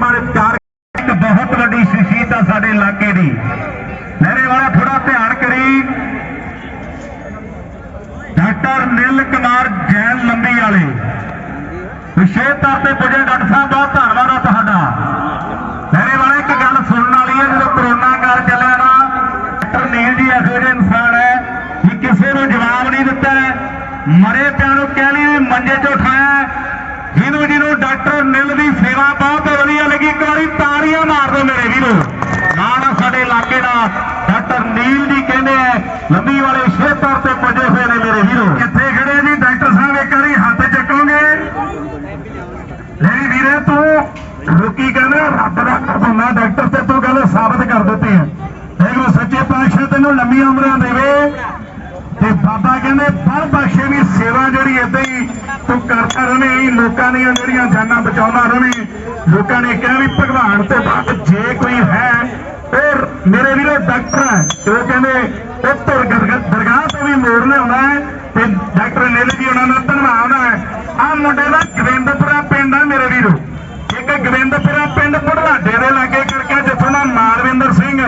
ਬਾਰੇ ਪਿਆਰ ਇੱਕ ਬਹੁਤ ਵੱਡੀ ਸ਼ਖਸੀਅਤ ਆ ਸਾਡੇ ਇਲਾਕੇ ਦੀ। ਲਹਿਰੇ ਵਾਲਾ ਥੋੜਾ ਧਿਆਨ ਕਰੀ। ਡਾਕਟਰ ਨਿਲ ਕੁਮਾਰ ਜੈਨ ਲੰਬੀ ਵਾਲੇ। ਵਿਸ਼ੇਸ਼ ਤੌਰ ਤੇ ਪੁੱਜੇ ਡਾਕਟਰ ਸਾਹਿਬ, ਬਹੁਤ ਧੰਨਵਾਦ ਆ ਤੁਹਾਡਾ। ਲਹਿਰੇ ਵਾਲੇ ਇੱਕ ਗੱਲ ਸੁਣਨ ਵਾਲੀ ਹੈ, ਜਦੋਂ ਕਰੋਨਾ ਕਾਲ ਚੱਲਿਆ ਨਾ, ਡਾਕਟਰ ਨੀਲ ਜੀ ਇਹੋ ਜਿਹੇ ਇਨਸਾਨ ਹੈ ਕਿ ਕਿਸੇ ਨੂੰ ਜਵਾਬ ਨਹੀਂ ਦਿੱਤਾ ਮਰੇ ਪਿਆ ਨੂੰ ਕਹਿ ਲਈ ਡਾਕਟਰ ਨਿਲ ਦੀ ਸੇਵਾ ਬਹੁਤ ਵਧੀਆ ਲੱਗੀ। ਇੱਕ ਵਾਰੀ ਤਾੜੀਆਂ ਮਾਰ ਦਿਓ ਮੇਰੇ ਵੀਰੋ। ਨਾਲ ਸਾਡੇ ਇਲਾਕੇ ਦਾ ਡਾਕਟਰ ਨੀਲ ਜੀ ਕਹਿੰਦੇ ਆ, ਲੰਬੀ ਵਾਲੇ ਸ਼ੇਰ ਤੇ ਪੁੱਜੇ ਹੋਏ ਨੇ ਮੇਰੇ ਵੀਰੋ। ਕਿੱਥੇ ਖੜੇ ਜੀ? ਡਾਕਟਰ ਸਾਹਿਬ, ਇੱਕ ਵਾਰੀ ਹੱਥ ਚੱਕੋਗੇ? ਨਹੀਂ ਵੀਰੇ, ਤੂੰ ਲੋਕੀ ਕਹਿੰਦੇ ਰੱਬ ਦਾ ਕਰਨਾ ਡਾਕਟਰ ਤੇ ਤੂੰ ਗੱਲ ਸਾਬਤ ਕਰ ਦਿੱਤੀ ਹੈ ਦੇਖੋ ਸੱਚੇ ਪਾਤਸ਼ਾਹ ਤੈਨੂੰ ਲੰਮੀਆਂ ਉਮਰਾਂ ਦੇਵੇ। ਤੇ ਬਾਬਾ ਕਹਿੰਦੇ, ਫਲ ਬਖਸ਼ੇ ਵੀ ਸੇਵਾ ਜਿਹੜੀ ਏਦਾਂ ਹੀ ਤੂੰ ਕਰਦਾ ਰਵੇਂ, ਲੋਕਾਂ ਦੀਆਂ ਜਿਹੜੀਆਂ ਜਾਨਾਂ ਬਚਾਉਂਦਾ ਰਵੇਂ, ਲੋਕਾਂ ਨੇ ਕਿਹਾ ਵੀ ਭਗਵਾਨ ਤੋਂ ਬਾਅਦ ਜੇ ਕੋਈ ਹੈ ਉਹ ਮੇਰੇ ਵੀਰੋ ਡਾਕਟਰ ਹੈ ਉਹ ਕਹਿੰਦੇ ਉਹ ਤੁਰ ਦਰਗਾਹ ਤੋਂ ਵੀ ਮੋੜ ਲਿਆਉਣਾ ਹੈ, ਤੇ ਡਾਕਟਰ ਨੀਲ ਜੀ ਉਹਨਾਂ ਦਾ ਧੰਨਵਾਦ ਹੈ। ਆ ਮੁੰਡੇ ਦਾ ਗੋਬਿੰਦਪੁਰਾ ਪਿੰਡ ਹੈ ਮੇਰੇ ਵੀਰੋ। ਇੱਕ ਗੋਬਿੰਦਪੁਰਾ ਪਿੰਡ ਬੁਢਲਾਡੇ ਦੇ ਲਾਗੇ ਕਰਕੇ ਜਿੱਥੋਂ ਦਾ ਮਾਲਵਿੰਦਰ ਸਿੰਘ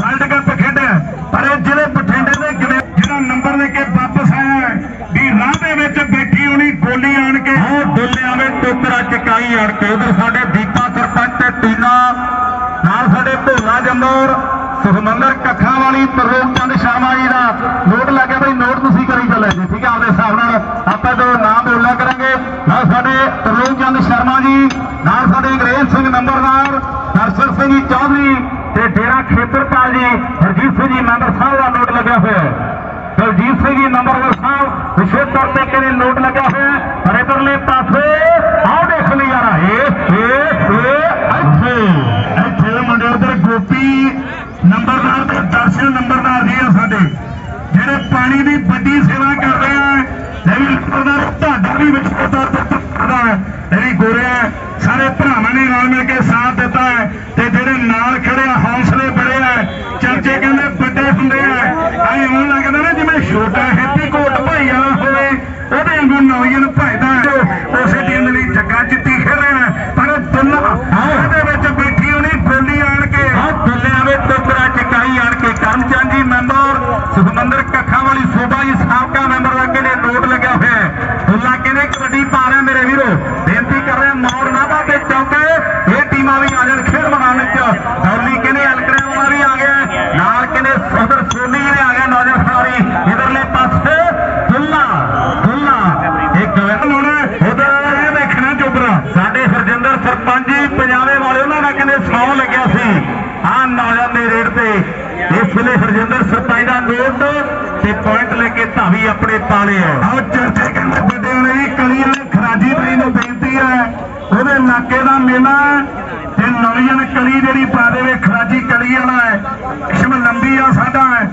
ਵਰਲਡ ਕੱਪ ਖੇਡਿਆ ਪਰ ਇਹ ਜਿਹੜੇ ਬਠਿੰਡੇ ਦੇ ਗੋਬਿੰ- ਜਿਹੜਾ ਨੰਬਰ ਲੈ ਕੇ ਵਾਪਸ ਆਇਆ ਹੈ, ਵੀ ਰਾਹ ਦੇ ਵਿੱਚ ਬੈਠੀ ਹੋਣੀ ਗੋਲੀ ਆਣ ਕੇ ਉਹ ਡੁੱਲਿਆਂ ਵਿੱਚ ਟੋਕਰਾ ਚਕਾਈ ਆਣ ਸਾਡੇ ਦੀਪਾ ਸਰਪੰਚ ਤੇ ਟੀਨਾ, ਨਾਲ ਸਾਡੇ ਭੋਲਾ ਜੰਮੌਰ ਸੁਖਮੰਦਰ ਕੱਖਾਂ ਵਾਲੀ ਤਰਲੋਕ ਚੰਦ ਸ਼ਰਮਾ ਜੀ ਦਾ ਨੋਟ ਲੱਗਿਆ ਬਈ ਨੋਟ ਤੁਸੀਂ ਕਰੀ ਚੱਲੇ ਜੀ, ਠੀਕ ਹੈ ਆਪਦੇ ਹਿਸਾਬ ਨਾਲ ਆਪਾਂ ਦੋ ਨਾਮ ਬੋਲਿਆ ਕਰਾਂਗੇ। ਨਾਲ ਸਾਡੇ ਤਰਲੋਕ ਚੰਦ ਸ਼ਰਮਾ ਜੀ, ਨਾਲ ਸਾਡੇ ਅੰਗਰੇਜ਼ ਸਿੰਘ ਨੰਬਰਦਾਰ ਦਰਸ਼ਨ ਸਿੰਘ ਜੀ ਚੌਧਰੀ ਤੇ ਡੇਰਾ ਖੇਤਰਪਾਲ ਜੀ, ਹਰਜੀਤ ਸਿੰਘ ਜੀ ਮੈਂਬਰ ਸਾਹਿਬ ਦਾ ਨੋਟ ਲੱਗਿਆ ਹੋਇਆ ਹੈ। ਦਲਜੀਤ ਸਿੰਘ ਜੀ ਨੰਬਰਦਾਰ ਸਾਹਿਬ, ਵਿਸ਼ੇਸ਼ ਤੌਰ ਤੇ ਕਿਹਨੇ ਨੋਟ ਲੱਗਿਆ ਹੋਇਆ ਹੈ? ਪਰ ਇਧਰਲੇ ਪਾਸੇ ਆਓ ਦੇਖ ਲਈ ਯਾਰਾ ਇਹ ਇਹ ਇਹ ਇੱਥੇ ਮੁੰਡੇ ਉਧਰ ਗੋਪੀ ਨੰਬਰਦਾਰ ਤੇ ਦਰਸ਼ਨ ਨੰਬਰਦਾਰ ਜੀ ਆ ਸਾਡੇ ਜਿਹੜੇ ਪਾਣੀ ਦੀ ਵੱਡੀ ਸੇਵਾ ਕਰਦੇ ਆ ਲੈਵੀ ਨੰਬਰਦਾਰ ਤੁਹਾਡਾ ਵੀ ਵਿੱਚ ਪਤਾ ਹੈ ਲੈਵੀ ਗੋਰਿਆ ਸਾਰੇ ਭਰਾਵਾਂ ਨੇ ਨਾਲ ਮਿਲ ਕੇ ਸਾਥ ਦਿੱਤਾ ਹੈ ਤੇ ਜਿਹੜੇ ਨਾਲ ਖੜੇ ਆ ਹੌਸਲੇ ਬੜੇ ਆ ਚਾਚੇ ਕਹਿੰਦੇ ਵੱਡੇ ਹੁੰਦੇ ਆ ਐ ਹੁਣ ਲੱਗਦਾ ਨਾ ਜਿਵੇਂ ਛੋਟਾ ਹੈਪੀ ਕੋਟ ਭਾਈ ਵਾਲਾ ਹੋਵੇ ਉਹਦੇ ਵਾਂਗੂ ਨੌਜਵਾਨ ਭਜਦਾ ਹੈ। ਉਸੇ ਟੀਮ ਦੇ ਲਈ ਜੱਗਾ ਜਿੱਤੀ ਖੇਡਿਆ ਪਰ ਦੁੱਲਾ ਉਹਦੇ ਵਿੱਚ ਬੈਠੀ ਹੋਣੀ ਗੋਲੀ ਆਣ ਕੇ ਆ ਦੁੱਲਿਆਂ ਵਿੱਚ ਟੋਕਰਾ ਚਕਾਈ ਆਣ ਕੇ ਕਰਮਚੰਦ ਜੀ ਮੈਂਬਰ ਸੁਖਮੰਦਰ ਕੱਖਾਂ ਵਾਲੀ ਸੋਭਾ ਜੀ ਸਾਬਕਾ ਮੈਂਬਰ ਦਾ ਕਿਹੜੇ ਨੋਟ ਲੱਗਿਆ ਹੋਇਆ ਹੈ ਦੁੱਲਾ ਕਹਿੰਦੇ ਕਬੱਡੀ ਪਾ ਰਿਹਾ ਮੇਰੇ ਵੀਰੋ ਬੇਨਤੀ ਕਰ ਰਿਹਾ ਮੌੜ ਨਾਭਾ ਤੇ ਚੌਕੇ ਇਹ ਟੀਮਾਂ ਵੀ ਆ ਜਾਣ ਖੇਡ ਮੈਦਾਨ ਵਿੱਚ ਦੌਲੀ ਕਹਿੰਦੇ ਅਲਕੜਿਆਂ ਵਾਲਾ ਵੀ ਆ ਗਿਆ ਨਾਲ ਕਹਿੰਦੇ ਉਧਰ ਸੋਨੀ ਵੀ ਆ ਗਿਆ ਨੌਜਵਾਨ ਖਿਡਾਰੀ ਇਧਰਲੇ ਪਾਸੇ ਦੁੱਲਾ ਦੁੱਲਾ ਇੱਕ ਹੁਣ ਉਧਰ ਇਹ ਦੇਖਣਾ ਚੋਬਰਾ ਸਾਡੇ ਹਰਜਿੰਦਰ ਸਰਪੰਚ ਜੀ, ਪੰਜਾਬੇ ਵਾਲੇ, ਉਹਨਾਂ ਦਾ ਕਹਿੰਦੇ ਸੌ ਲੱਗਿਆ ਸੀ। ਆਹ ਨੌਜਵਾਨ ਦੇ ਰੇਡ ਤੇ। ਇਸ ਵੇਲੇ ਹਰਜਿੰਦਰ ਸਰਪੰਚ ਦਾ ਨੋਟ ਤੇ ਪੁਆਇੰਟ ਲੈ ਕੇ ਧਾਵੀ ਆਪਣੇ ਪਾਲੇ ਆ। ਆਓ ਚਰਚੇ ਕਹਿੰਦੇ ਵੱਡੇ ਨੇ ਕਲੀ ਨੇ ਖਰਾਜੀ ਭਾਈ ਨੂੰ ਬੇਨਤੀ ਹੈ ਉਹਦੇ ਇਲਾਕੇ ਦਾ ਮੇਲਾ ਤੇ ਨੌਜਵਾਨ ਕਲੀ ਜਿਹੜੀ ਪਾ ਦੇਵੇ ਖਰਾਜੀ ਕਲੀ ਵਾਲਾ ਹੈ। ਕਿਸ਼ਮ ਲੰਬੀ ਆ ਸਾਡਾ ਹੈ।